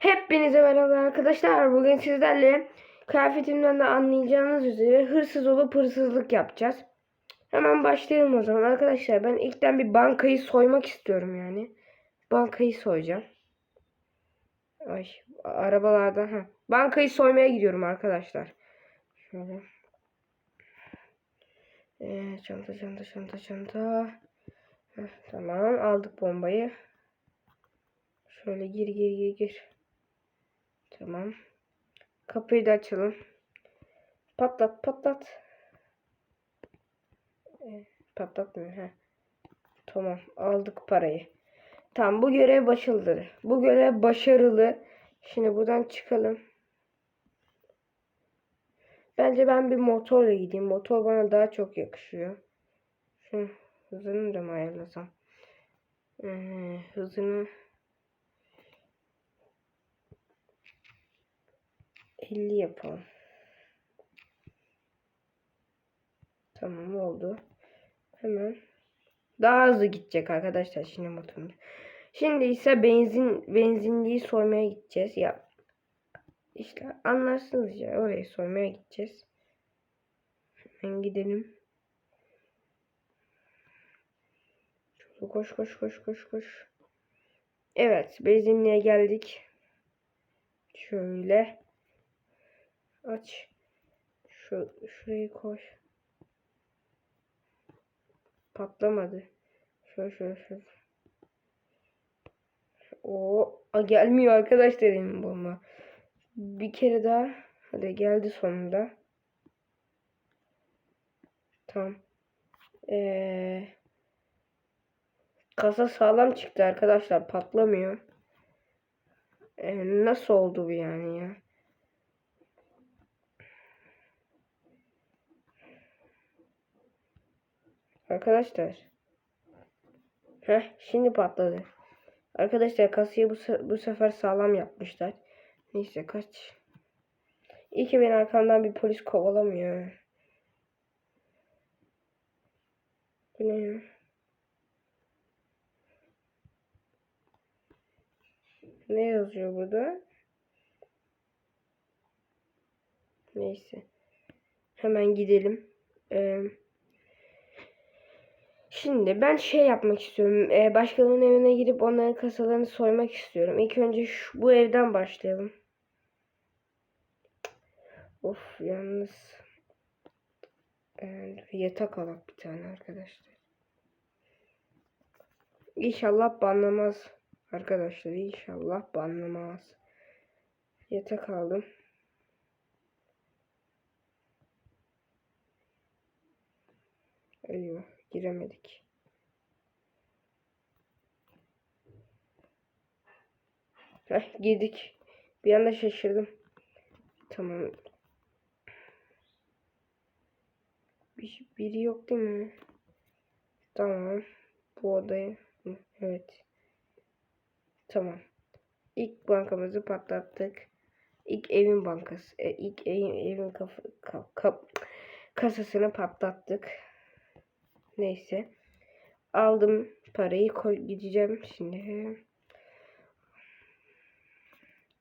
Hepinize merhaba arkadaşlar. Bugün sizlerle kıyafetimden de anlayacağınız üzere hırsız olup hırsızlık yapacağız. Hemen başlayalım o zaman arkadaşlar. Ben ilkten bir bankayı soymak istiyorum yani. Bankayı soyacağım. Ay arabalardan ha. Bankayı soymaya gidiyorum arkadaşlar. Şöyle. Ee, çanta çanta çanta çanta. Heh, tamam aldık bombayı. Şöyle gir gir gir gir. Tamam. Kapıyı da açalım. Patlat patlat. Ee, patlatmıyor. Heh. Tamam aldık parayı. Tamam bu görev başarılı. Bu görev başarılı. Şimdi buradan çıkalım. Bence ben bir motorla gideyim. Motor bana daha çok yakışıyor. Şu hızını da mı ayarlasam? Ee, hızını 50 yapalım. Tamam oldu. Hemen daha hızlı gidecek arkadaşlar şimdi motorumuz. Şimdi ise benzin benzinliği soymaya gideceğiz. Ya işte anlarsınız ya oraya soymaya gideceğiz. Hemen gidelim. Koş koş koş koş koş. Evet benzinliğe geldik. Şöyle. Aç. Şu şurayı koy. Patlamadı. Şöyle şöyle şöyle. O gelmiyor arkadaşlar benim bomba. Bir kere daha. Hadi geldi sonunda. Tamam. Ee, kasa sağlam çıktı arkadaşlar. Patlamıyor. Ee, nasıl oldu bu yani ya? Arkadaşlar. Heh, şimdi patladı. Arkadaşlar kasayı bu, bu sefer sağlam yapmışlar. Neyse kaç. İyi ki beni arkamdan bir polis kovalamıyor. Bu ne ya? Ne yazıyor burada? Neyse. Hemen gidelim. Ee, Şimdi ben şey yapmak istiyorum. Ee, başkalarının evine gidip onların kasalarını soymak istiyorum. İlk önce şu, bu evden başlayalım. Of yalnız. Ee, yatak alak bir tane arkadaşlar. İnşallah banlamaz. Arkadaşlar inşallah banlamaz. Yatak aldım. Eyvah giremedik. Heh girdik. Bir anda şaşırdım. Tamam. Bir, biri yok değil mi? Tamam. Bu odayı. Hı, Evet. Tamam. İlk bankamızı patlattık. İlk evin bankası. E, ilk evin, evin kaf, kaf, kaf, kasasını patlattık. Neyse. Aldım parayı koy gideceğim şimdi.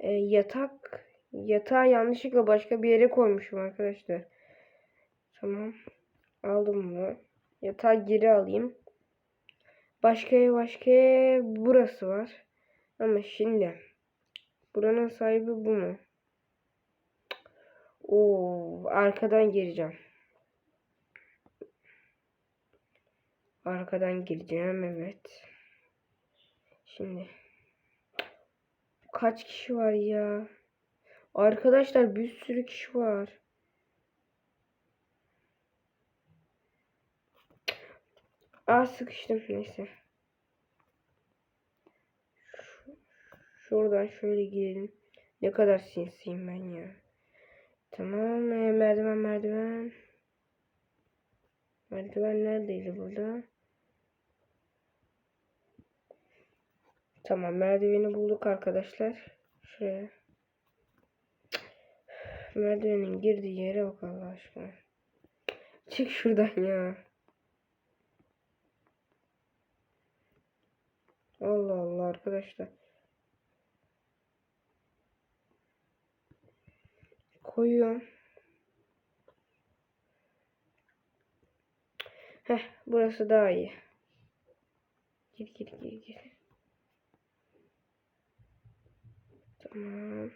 E, yatak yatağı yanlışlıkla başka bir yere koymuşum arkadaşlar. Tamam. Aldım bunu. Yatağı geri alayım. Başka başka burası var. Ama şimdi buranın sahibi bu mu? Oo, arkadan gireceğim. Arkadan gireceğim evet. Şimdi kaç kişi var ya? Arkadaşlar bir sürü kişi var. Aa sıkıştım neyse. Şu- Şuradan şöyle girelim. Ne kadar sinsiyim ben ya. Tamam ee, merdiven merdiven. Merdiven neredeydi burada? Tamam merdiveni bulduk arkadaşlar. Şuraya. Merdivenin girdiği yere bak Allah aşkına. Çık şuradan ya. Allah Allah arkadaşlar. Koyuyorum. Heh, burası daha iyi. Gir gir gir gir. Tamam.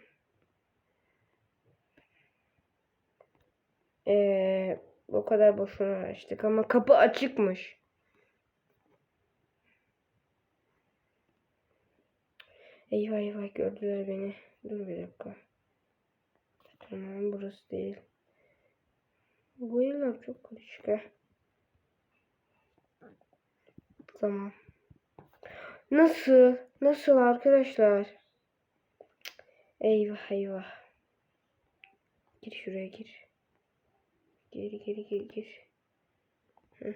Ee, o kadar boşuna açtık ama kapı açıkmış. Eyvah eyvah gördüler beni. Dur bir dakika. Tamam burası değil. Bu yerler çok karışık ha. Tamam. Nasıl? Nasıl arkadaşlar? Eyvah eyvah. Gir şuraya gir. Geri geri gir. Heh.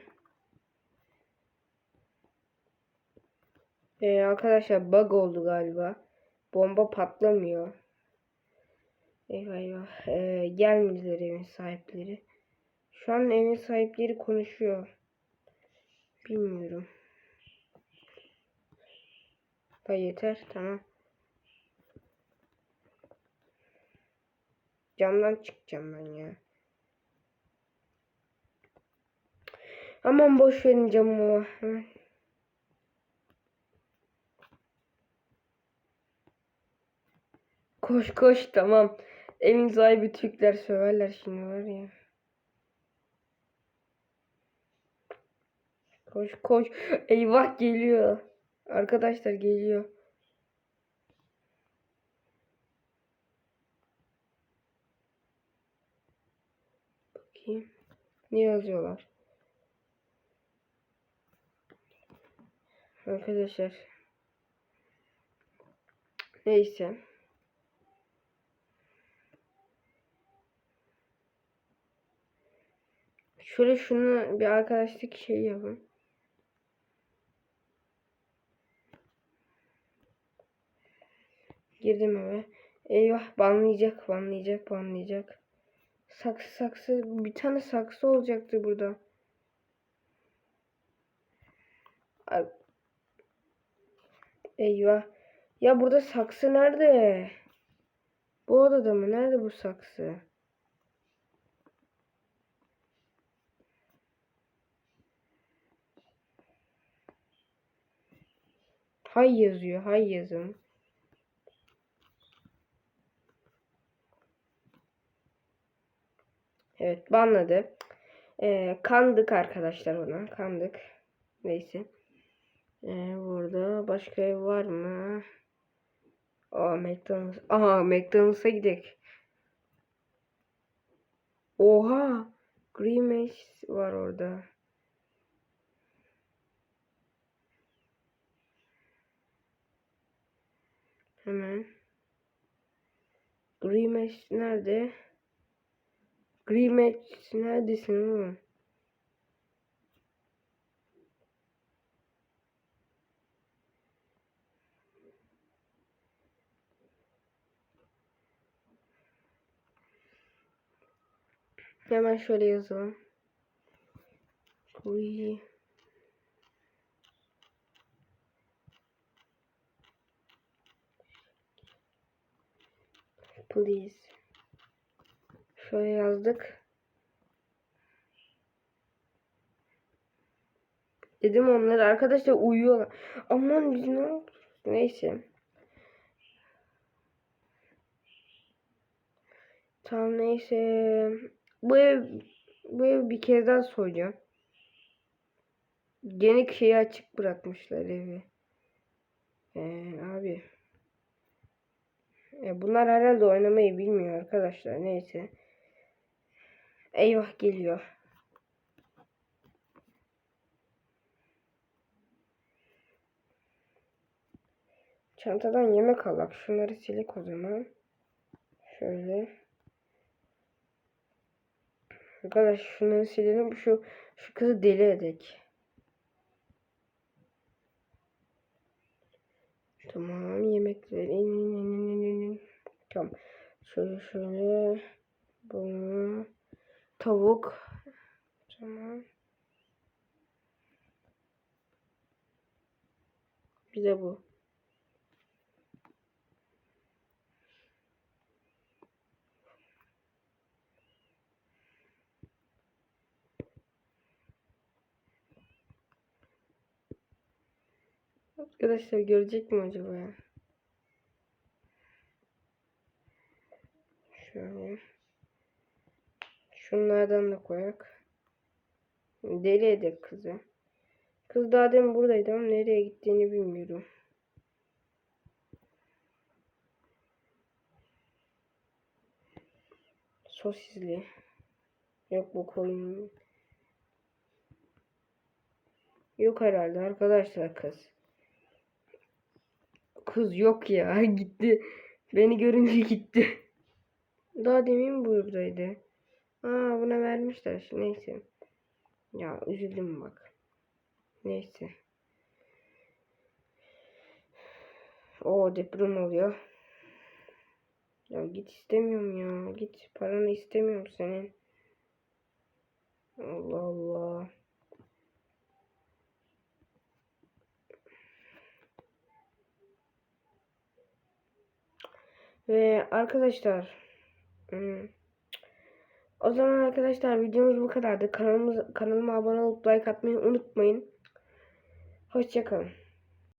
Ee, arkadaşlar bug oldu galiba. Bomba patlamıyor. Eyvah eyvah. Ee, gelmediler evin sahipleri. Şu an evin sahipleri konuşuyor. Bilmiyorum. Da yeter. Tamam. Camdan çıkacağım ben ya. Aman boş verin camı. Hemen. Koş koş tamam. Evin sahibi Türkler söverler şimdi var ya. Koş koş. Eyvah geliyor. Arkadaşlar geliyor. Bakayım. Ne yazıyorlar? Arkadaşlar. Neyse. Şöyle şunu bir arkadaşlık şey yapın. Girdim eve. Eyvah banlayacak, banlayacak, banlayacak. Saksı saksı. Bir tane saksı olacaktı burada. Eyvah. Ya burada saksı nerede? Bu odada mı? Nerede bu saksı? Hay yazıyor. Hay yazın. Evet banladı. Ee, kandık arkadaşlar ona. Kandık. Neyse. Ee, burada başka ev var mı? Aa McDonald's. Aha McDonald's'a gidelim. Oha. Green Mesh var orada. Hemen. Green Mesh nerede? Mesh neredesin oğlum? Hemen şöyle yazalım. Green Please. Şöyle yazdık. Dedim onlar arkadaşlar uyuyorlar. Aman biz ne? Neyse. Tamam neyse. Bu ev bu ev bir kez daha soyacağım. Gene şeyi açık bırakmışlar evi. Ee, abi. E, bunlar herhalde oynamayı bilmiyor arkadaşlar. Neyse. Eyvah geliyor. Çantadan yemek alak. Şunları silik o zaman. Şöyle. Arkadaş şunları silelim. Şu şu kızı deli edek. Tamam yemekleri. Tamam. Şöyle şöyle. Bunu. Tavuk. Tamam. Bir de bu. Arkadaşlar görecek mi acaba ya? Şunlardan da koyak. Deli edek kızı. Kız daha demin buradaydı ama nereye gittiğini bilmiyorum. Sosisli. Yok bu koyun. Yok herhalde arkadaşlar kız. Kız yok ya gitti. Beni görünce gitti. Daha demin buradaydı. Aa buna vermişler. Neyse. Ya üzüldüm bak. Neyse. O deprem oluyor. Ya git istemiyorum ya. Git paranı istemiyorum senin. Allah Allah. Ve arkadaşlar hmm, o zaman arkadaşlar videomuz bu kadardı. Kanalımız, kanalıma abone olup like atmayı unutmayın. Hoşçakalın.